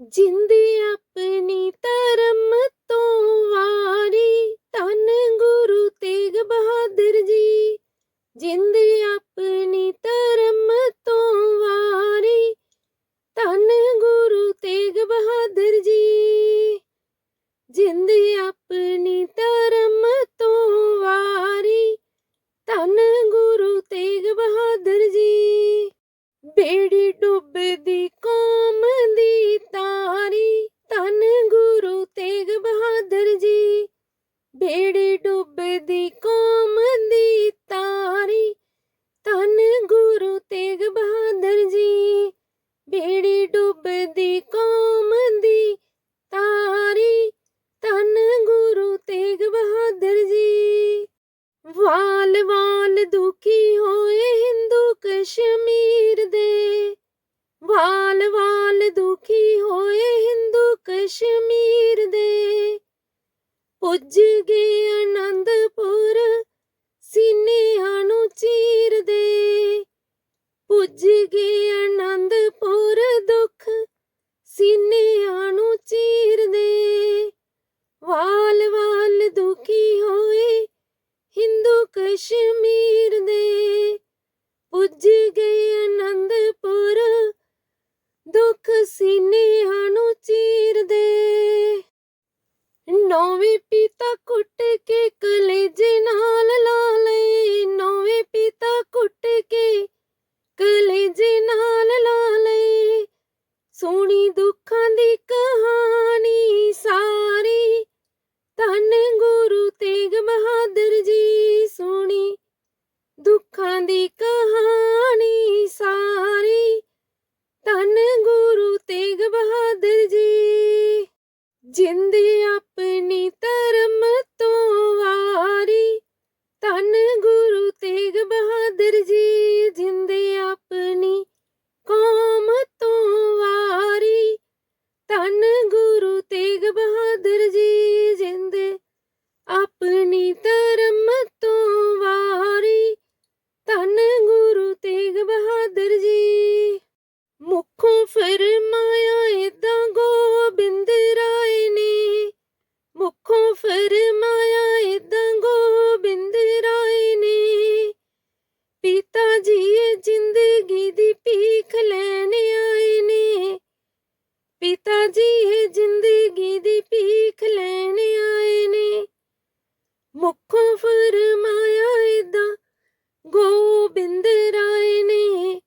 ਜਿੰਦੀ ਆਪਣੀ ਧਰਮ ਤੋਂ ਵਾਰੀ, ਧੰਨ ਗੁਰੂ ਤੇਗ ਬਹਾਦਰ ਜੀ। ਜਿੰਦੀ ਆਪਣੀ ਧਰਮ ਤੋਂ ਵਾਰੀ, ਧੰਨ ਗੁਰੂ ਤੇਗ ਬਹਾਦਰ ਜੀ। ਜਿੰਦੀ ਆਪਣੀ ਧਰਮ ਤੋਂ ਵਾਰੀ, ਧੰਨ ਗੁਰੂ ਤੇਗ ਬਹਾਦਰ ਜੀ। ਬੇੜੀ ਡੁੱਬਦੀ ਵਾਲ ਦੁਖੀ ਹੋਏ ਹਿੰਦੂ ਕਸ਼ਮੀਰ ਦੇ। ਵਾਲ ਵਾਲ ਦੁਖੀ ਹੋਏ ਹਿੰਦੂ ਕਸ਼ਮੀਰ ਦੇ। ਪੁੱਜ ਗਏ ਆਨੰਦਪੁਰ ਸੀਨਿਆਂ ਨੂੰ ਚੀਰਦੇ ਪੁੱਜ ਗਏ ਆਨੰਦਪੁਰ ਦੁੱਖ ਸੀਨਿਆਂ ਨੂੰ ਚੀਰਦੇ ਵਾਲ ਵਾਲ ਕਸ਼ਮੀਰ ਦੇ ਪੁੱਜ ਗਏ ਆਨੰਦਪੁਰ ਦੁੱਖ ਸੀਨਿਆਂ ਨੂੰ ਚੀਰਦੇ ਨੌਵੇਂ ਪੀਤਾ ਕੁੱਟ ਕੇ ਕਲੇਜੇ ਨਾਲ ਲਾ ਲਏ ਨੌਵੇਂ ਪਿਤਾ ਕੁੱਟ ਕੇ ਕਲੇਜੇ ਨਾਲ ਲਾ ਲਏ ਸੋਹਣੀ ਦੁੱਖਾਂ ਦੀ ਧੰਨ ਗੁਰੂ ਤੇਗ ਬਹਾਦਰ ਜੀ। ਜਿੰਦੀ ਆਪਣੀ ਧਰਮ ਤੋਂ ਵਾਰੀ, ਧੰਨ ਗੁਰੂ ਤੇਗ ਬਹਾਦਰ ਜੀ। ਜਿੰਦੀ ਆਪਣੀ ਕੌਮ ਤੋਂ ਵਾਰੀ, ਧੰਨ ਗੁਰੂ ਤੇਗ ਬਹਾਦਰ ਜੀ। ਜਿੰਦ ਆਪਣੀ ਧਰਮ ਤੋਂ ਵਾਰੀ, ਧੰਨ ਗੁਰੂ ਤੇਗ ਬਹਾਦਰ ਮੁਖੋਂ ਫਰਮਾਇਆ ਏਦਾਂ ਗੋਬਿੰਦ ਰਾਏ ਨੇ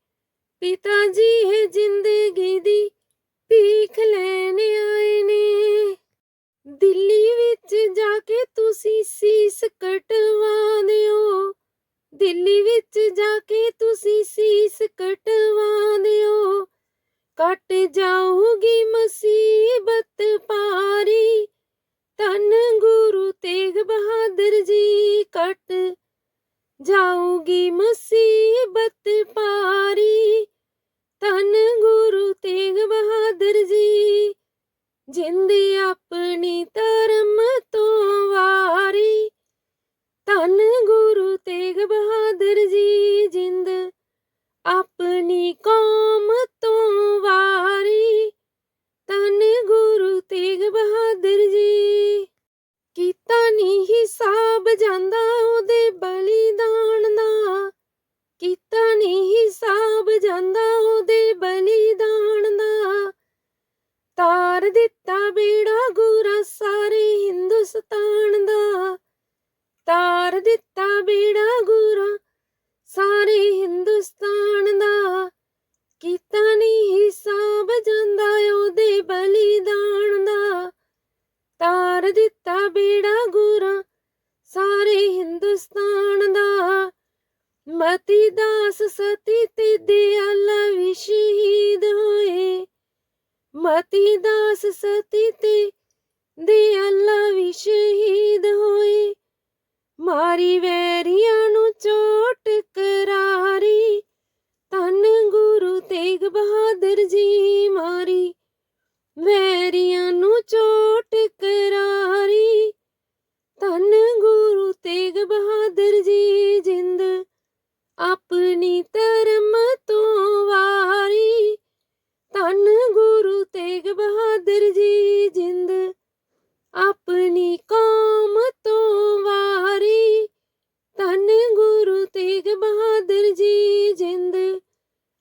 ਪਿਤਾ ਜੀ ਹੈ ਜ਼ਿੰਦਗੀ ਦੀ ਜਾਊਗੀ ਮਸੀ ਬੇੜਾ ਗੂਰਾ ਸਾਰੇ ਹਿੰਦੁਸਤਾਨ ਦਾ। ਤਾਰ ਦਿੱਤਾ ਬੇੜਾ ਗੂਰਾ ਸਾਰੇ ਹਿੰਦੁਸਤਾਨ ਦਾ। ਕੀਤਾ ਨਹੀਂ ਹਿਸਾਬ ਜਾਂਦਾ ਉਹਦੇ ਬਲੀਦਾਨ ਦਾ। ਤਾਰ ਦਿੱਤਾ ਬੇੜਾ ਗੂਰਾ ਸਾਰੇ ਹਿੰਦੁਸਤਾਨ ਦਾ। ਮਤੀ ਦਾਸ ਸਤੀ ਤੇ ਦਿਆਲਾ ਵੀ ਸ਼ਹੀਦ ਹੋਏ ਮਤੀ ਦਾਸ ਸਤੀ ਤੇ ਦਿਆਲਾ ਵੀ ਸ਼ਹੀਦ ਹੋਏ। ਮਾਰੀ ਵੈਰੀਆਂ ਨੂੰ ਚੋਟ ਕਰਾਰੀ ਤਨ ਗੁਰੂ ਤੇਗ ਬਹਾਦਰ ਜੀ ਮਾਰੀ। ਵੈਰੀਆਂ ਨੂੰ ਚੋਟ ਕਰਾਰੀ। ਆਪਣੀ ਕੌਮ ਤੋਂ ਵਾਰੀ। ਧੰਨ ਗੁਰੂ ਤੇਗ ਬਹਾਦਰ ਜੀ ਜਿੰਦ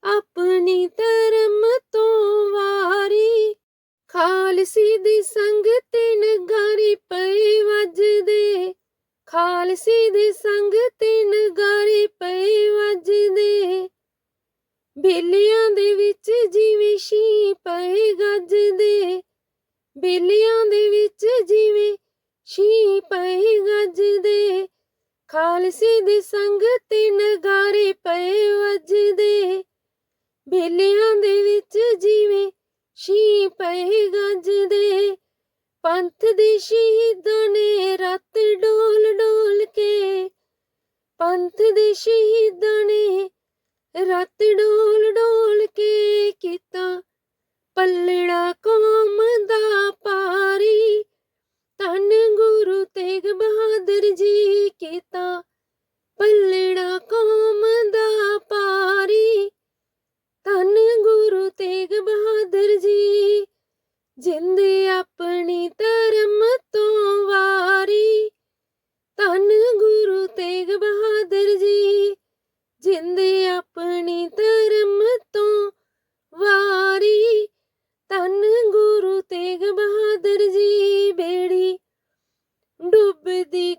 ਆਪਣੀ ਧਰਮ ਤੋਂ ਵਾਰੀ। ਖਾਲਸੀ ਦੀ ਸੰਗਤ ਨਗਾਰੀ ਪਈ ਵੱਜਦੇ। ਖਾਲਸੀ ਦੀ ਸੰਗਤ ਨਗਾਰੀ ਪਈ ਵੱਜਦੇ। ਬੇਲਿਆਂ ਦੇ ਵਿੱਚ ਜਿਵੇਂ ਸ਼ੀ ਪਏ ਬੇਲਿਆਂ ਦੇ ਵਿੱਚ ਜਿਵੇਂ ਸ਼ੀ ਪਏ ਗੱਜਦੇ, ਖਾਲਸੀ ਦੇ ਸੰਗ ਤੇ ਨਗਾਰੇ ਪਏ ਵੱਜਦੇ। ਬੇਲੀਆਂ ਦੇ ਵਿੱਚ ਜਿਵੇਂ ਸ਼ੀ ਪਏ ਗੱਜਦੇ, ਪੰਥ ਦੇ ਸ਼ਹੀਦਾਂ ਨੇ ਰਾਤ ਡੋਲ ਡੋਲ ਕੇ, ਪੰਥ ਦੇ ਸ਼ਹੀਦਾਂ ਨੇ ਰਾਤ ਡੋਲ with the